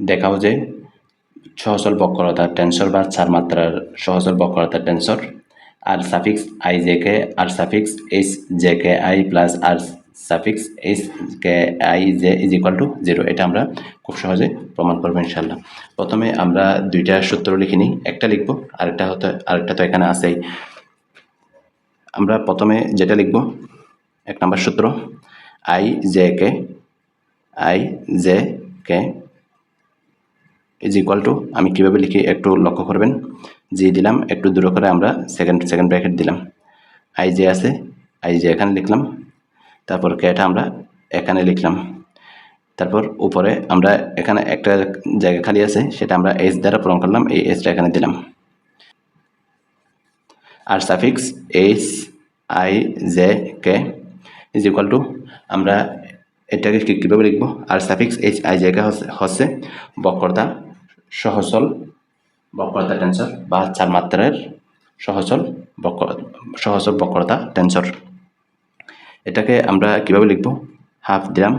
দেখাও যে সহসল বক্রতার টেন্সর বা চার মাত্রার সহসল বক্রতার tensor R suffix I J K R suffix H J K I plus R suffix H K I J is equal to zero এটা আমরা খুব সহজে প্রমাণ করব ইনশাল্লাহ প্রথমে আমরা দুইটা সূত্র লিখে নিই। একটা লিখব, আরেকটা হতে, আরেকটা তো এখানে আছেই। আমরা প্রথমে যেটা লিখব, এক নম্বর সূত্র I J K I J K is equal to আমি কীভাবে লিখি একটু লক্ষ্য করবেন? জি দিলাম, একটু দূরে করে আমরা সেকেন্ড সেকেন্ড ব্র্যাকেট দিলাম। আই জে আছে আই জে এখানে লিখলাম। তারপর কেটা আমরা এখানে লিখলাম। তারপর উপরে আমরা এখানে একটা জায়গা খালি আছে, সেটা আমরা এস দ্বারা পূরণ করলাম, এই এসটা এখানে দিলাম। R suffix H I J K is equal to আমরা এটাকে কীভাবে লিখব? R suffix H I J K হচ্ছে বক্রতা। সহচল বক্রতা টেন্সর বা চার মাত্রার সহচল বক্র সহচল বক্রতা টেন্সর এটাকে আমরা কীভাবে লিখব? হাফ দিলাম।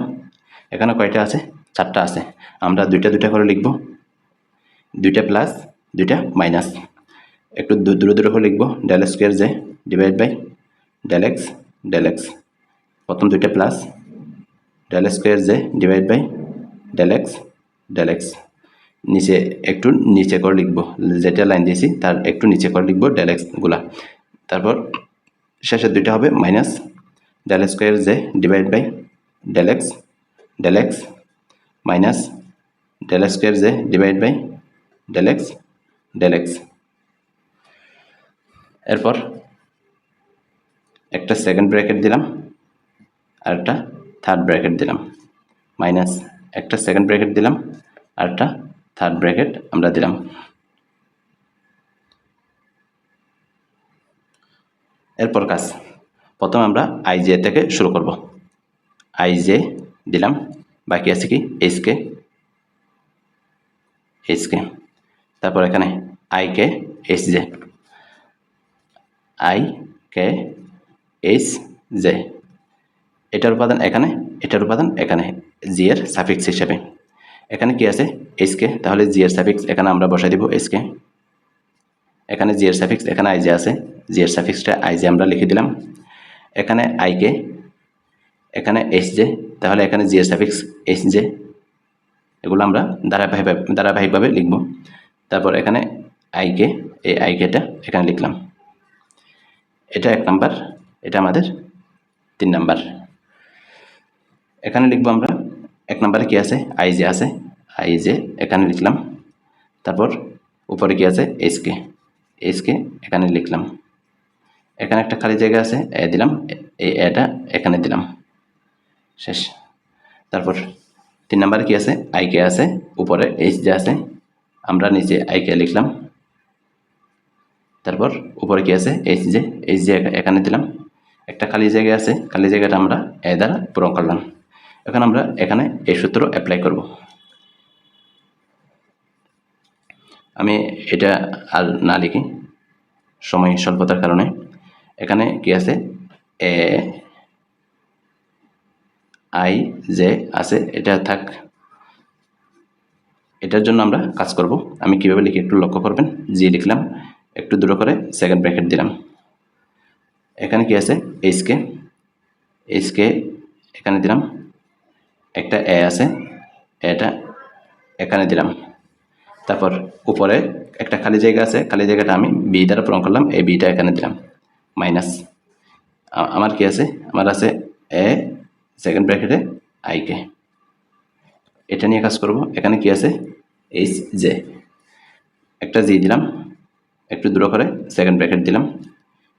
এখানে কয়টা আছে? চারটা আছে। আমরা দুইটা দুইটা করে লিখব। দুইটা প্লাস দুইটা মাইনাস একটু দূরে দূরে করে লিখব। Del square J divide by del X del X প্রথম দুইটা plus del square J divide by del X del X নিচে একটু নিচে করে লিখব। যেটা লাইন দিয়েছি, তার একটু নিচে করে লিখব ডেল এক্সগুলা তারপর শেষের দুইটা হবে minus del square J divide by del X del X minus del square J divide by del X del X এরপর একটা সেকেন্ড ব্র্যাকেট দিলাম, আর একটা থার্ড ব্র্যাকেট দিলাম। মাইনাস একটা সেকেন্ড ব্র্যাকেট দিলাম, আর একটা থার্ড ব্র্যাকেট আমরা দিলাম। এরপর কাজ, প্রথম আমরা আইজে থেকে শুরু করব। আইজে দিলাম, বাকি আছে কি? এইচকে এইচকে তারপর এখানে I K H J I K H J এটার উপাদান এখানে, এটার উপাদান এখানে জি এর সাফিক্স হিসেবে। এখানে কি আছে? এইচকে তাহলে জি এর সাফিক্স এখানে আমরা বসাই দিব এইচকে এখানে জি এর সাফিক্স এখানে আইজে আছে। জি এর সাফিক্সটা আইজে আমরা লিখে দিলাম। এখানে আইকে এখানে এস জে তাহলে এখানে জি এর সাফিক্স এস জে এগুলো আমরা ধারাবাহিক ধারাবাহিকভাবে লিখব। তারপর এখানে আইকে এই আইকেটা এখানে লিখলাম। এটা এক নাম্বার, এটা আমাদের তিন নাম্বার। এখানে লিখব আমরা এক নম্বরে কি আছে? আই জে আছে। আই জে, এখানে লিখলাম। তারপর উপরে কি আছে? এইচকে এইচকে এখানে লিখলাম। এখানে একটা খালি জায়গা আছে, এ দিলাম। এই এটা এখানে দিলাম। শেষ। তারপর তিন নাম্বারে কি আছে? আইকে আছে। উপরে এইচ যে আছে। আমরা নিচে আইকে লিখলাম। তারপর উপরে কি আছে? H J. এইচ জে এখানে দিলাম। একটা খালি জায়গা আছে। খালি জায়গাটা আমরা এ দ্বারা পূরণ করলাম। এখন আমরা এখানে এই সূত্র অ্যাপ্লাই করব। আমি এটা আর না লিখি, সময় স্বল্পতার কারণে। এখানে কি আছে? এ, আই, জে আছে, এটা থাক। এটার জন্য আমরা কাজ করব। আমি কীভাবে লিখি একটু লক্ষ্য করবেন। জি লিখলাম, একটু দূরে করে সেকেন্ড ব্র্যাকেট দিলাম। এখানে কি আছে? এইচকে এইচকে এখানে দিলাম। একটা এ আছে, এটা এখানে দিলাম। তারপর উপরে একটা খালি জায়গা আছে, খালি জায়গাটা আমি বি দ্বারা পূরণ করলাম, এই বিটা এখানে দিলাম মাইনাস আমার কি আছে? আমার আছে এ সেকেন্ড ব্র্যাকেটে আইকে এটা নিয়ে কাজ করব, এখানে কি আছে? এইচ জে একটা জি দিলাম, একটু দূর করে সেকেন্ড ব্র্যাকেট দিলাম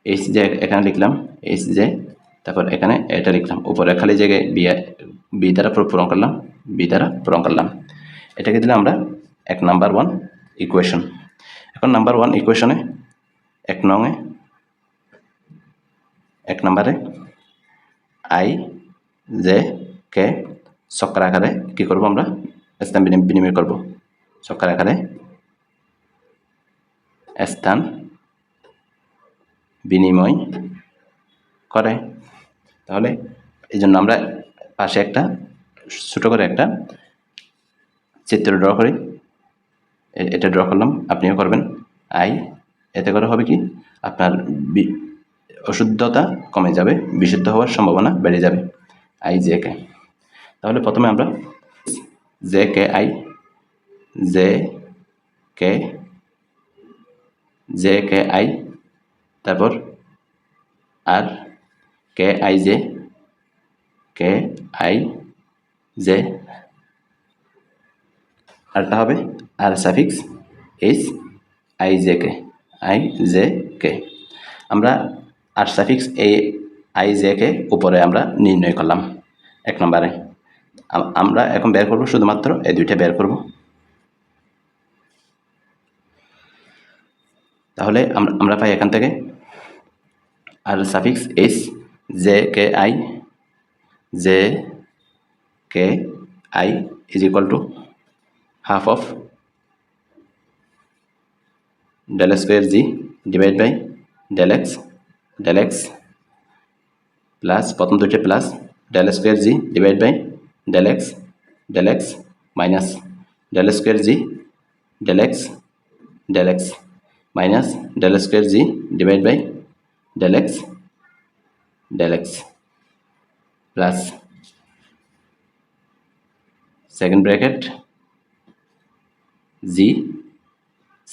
এইচ জে এখানে লিখলাম এইচ জে তারপর এখানে এটা লিখলাম, উপরে খালি জায়গায় বি বি দ্বারা পূরণ করলাম বি দ্বারা পূরণ করলাম। এটাকে দিলাম আমরা এক নাম্বার ওয়ান ইকুয়েশন এখন নাম্বার ওয়ান ইকুয়েশনে এক নংয়ে এক নম্বরে আই জে কে চক্র আকারে কী করব আমরা? স্থান বিনিময় করব। চক্র আকারে স্থান বিনিময় করে। তাহলে এই জন্য আমরা পাশে একটা, ছোটো করে একটা চিত্র ড্র করি। এটা ড্র করলাম, আপনিও করবেন। আই, এতে করে হবে কি? আপনার অশুদ্ধতা কমে যাবে, বিশুদ্ধ হওয়ার সম্ভাবনা বেড়ে যাবে। I, J, K. তাহলে প্রথমে আমরা J, K, I, J, K J, K, I, তারপর R, K, I, J K I J আরটা হবে R suffix H I J K I J K আমরা R suffix A I J K উপরে আমরা নির্ণয় করলাম এক নম্বরে। আম- আমরা এখন বের করব শুধুমাত্র এই দুইটা বের করব। তাহলে আমরা পাই এখান থেকে। R suffix H J K I J K I is equal to half of del square g divided by del x del x plus প্রথম দুইটা plus del square G divide by del X del X minus del square G del X del X minus del square G divide by del X del X plus second bracket G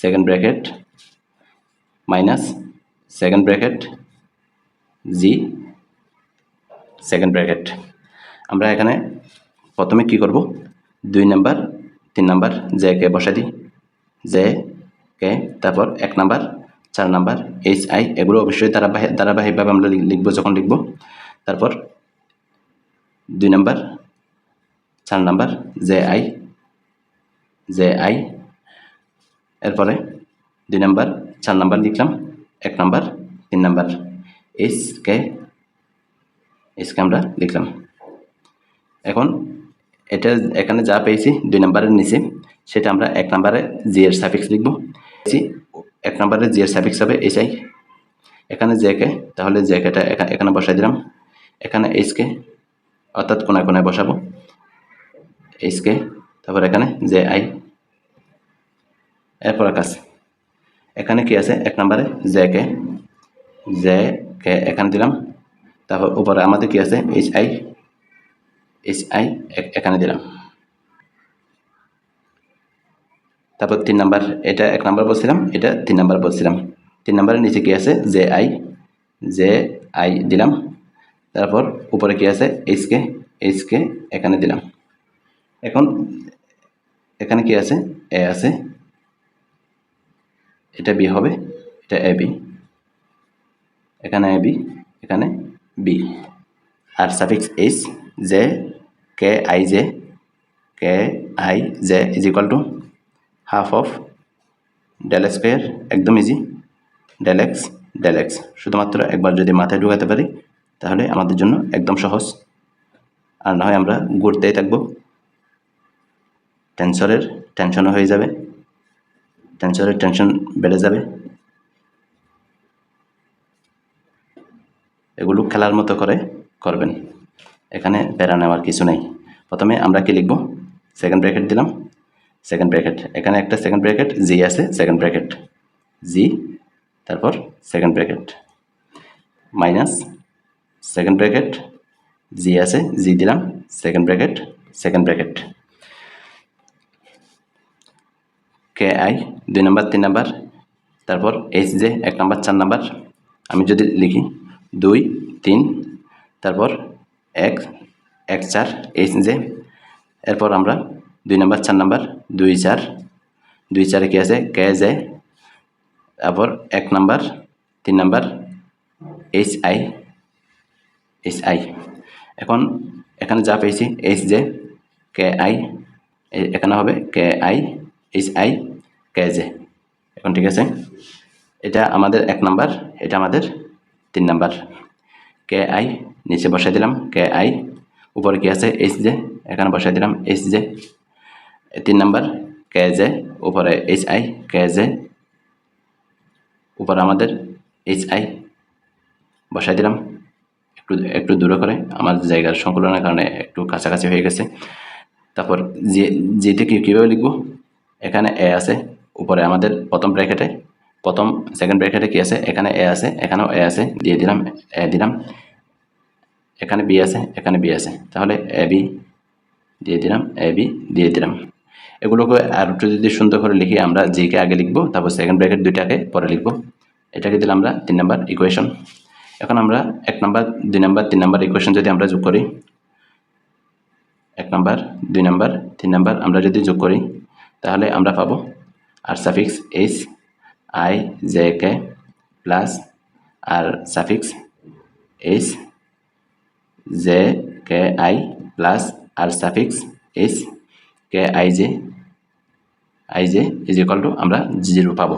second bracket minus second bracket g second bracket. আমরা এখানে প্রথমে কি করব? দুই number, তিন number J K বসা দিই। J K, তারপর এক নাম্বার, চার নাম্বার, এইচ, আই, এগুলো অবশ্যই ধারাবাহিক ধারাবাহিকভাবে আমরা লিখ- লিখব যখন লিখব। তারপর দুই নাম্বার, চার number, J I J I. এরপরে দুই নাম্বার, চার নাম্বার লিখলাম, এক নাম্বার, তিন নাম্বার। এইচ কে এইচকে আমরা লিখলাম। এখন এটা এখানে যা পেয়েছি দুই নাম্বারের নিচে, সেটা আমরা এক নাম্বারে জি এর সাফিক্স লিখব। এক নাম্বারে জি এর সাফিক্স হবে এইচ আই। এখানে জে কে, তাহলে জে কেটা এখানে বসাই দিলাম। এখানে এইচ কে অর্থাৎ কোনায় কোনায় বসাবো। এইচ কে তারপর এখানে জে আই এরপর কাজ এখানে কি আছে? এক নম্বরে জে কে জে কে এখানে দিলাম। তারপর উপরে আমাদের কি আছে? এইচ আই এইচ আই এখানে দিলাম। তারপর তিন নাম্বার, এটা এক নাম্বার বলছিলাম, এটা তিন নাম্বার বলছিলাম। তিন নাম্বারের নিচে কি আছে? জে আই জে আই দিলাম। তারপর উপরে কি আছে? এইচ কে এইচ কে এখানে দিলাম। এখন এখানে কি আছে? এ আছে। এটা বি হবে, এটা এ বি এখানে এ বি এখানে B R suffix H J K I J K I J is equal to half of del square একদম easy del X del X শুধুমাত্র একবার যদি মাথায় ঢুকাতে পারি তাহলে আমাদের জন্য একদম সহজ। আর না হয় আমরা ঘুরতেই থাকব। টেনশনের টেনশনও হয়ে যাবে। টেনশনের টেনশন বেড়ে যাবে। এগুলো খেলার মতো করে করবেন। এখানে প্যারা নেওয়ার কিছু নেই। প্রথমে আমরা কি লিখব? সেকেন্ড ব্র্যাকেট দিলাম। সেকেন্ড ব্র্যাকেট এখানে একটা সেকেন্ড ব্র্যাকেট জি আছে সেকেন্ড ব্র্যাকেট জি তারপর second bracket minus second bracket G আছে জি দিলাম second bracket second bracket K I দুই নাম্বার, তিন নাম্বার, তারপর এইচ জে এক নাম্বার, চার নাম্বার, আমি যদি লিখি, দুই, তিন, তারপর এক এক, চার এইচ জে এরপর আমরা দুই নাম্বার, চার নাম্বার, দুই, চার, দুই, চারে কি আছে কে জে তারপর এক নাম্বার, তিন number H I H I এখন এখানে যা পেয়েছি এইচ জে কে আই এখানে হবে K I H I K J এখন ঠিক আছে? এটা আমাদের এক নাম্বার, এটা আমাদের তিন নাম্বার। কে আই নিচে বসাই দিলাম কে আই উপরে কি আছে? এইচ জে এখানে বসাই দিলাম এইচ জে তিন নাম্বার কে জে উপরে এইচ আই কে জে উপরে আমাদের এইচ আই বসাই দিলাম। একটু একটু দূরে করে। আমার জায়গার সংকলনের কারণে একটু কাছাকাছি হয়ে গেছে। তারপর যে, যেটা কি, কীভাবে লিখব? এখানে এ আছে, উপরে আমাদের প্রথম ব্র্যাকেটে প্রথম সেকেন্ড ব্র্যাকেটে কি আছে? এখানে এ আছে, এখানেও এ আছে, দিয়ে দিলাম, এ দিলাম। এখানে বি আছে, এখানে বি আছে। তাহলে এ, বি, দিয়ে দিলাম, এ, বি, দিয়ে দিলাম। এগুলোকে আর একটু যদি সুন্দর করে লিখি, আমরা জিকে আগে লিখব, তারপর সেকেন্ড ব্র্যাকেট দুইটাকে পরে লিখব। এটাকে দিলাম আমরা তিন নম্বর ইকুয়েশন এখন আমরা এক নাম্বার, দুই নাম্বার, তিন নাম্বার ইকুয়েশন যদি আমরা যোগ করি, এক নাম্বার, দুই নাম্বার, তিন নাম্বার আমরা যদি যোগ করি, তাহলে আমরা পাবো R suffix H I J K plus R suffix H J K I plus R suffix H K I J I J is equal to আমরা জিরো পাবো।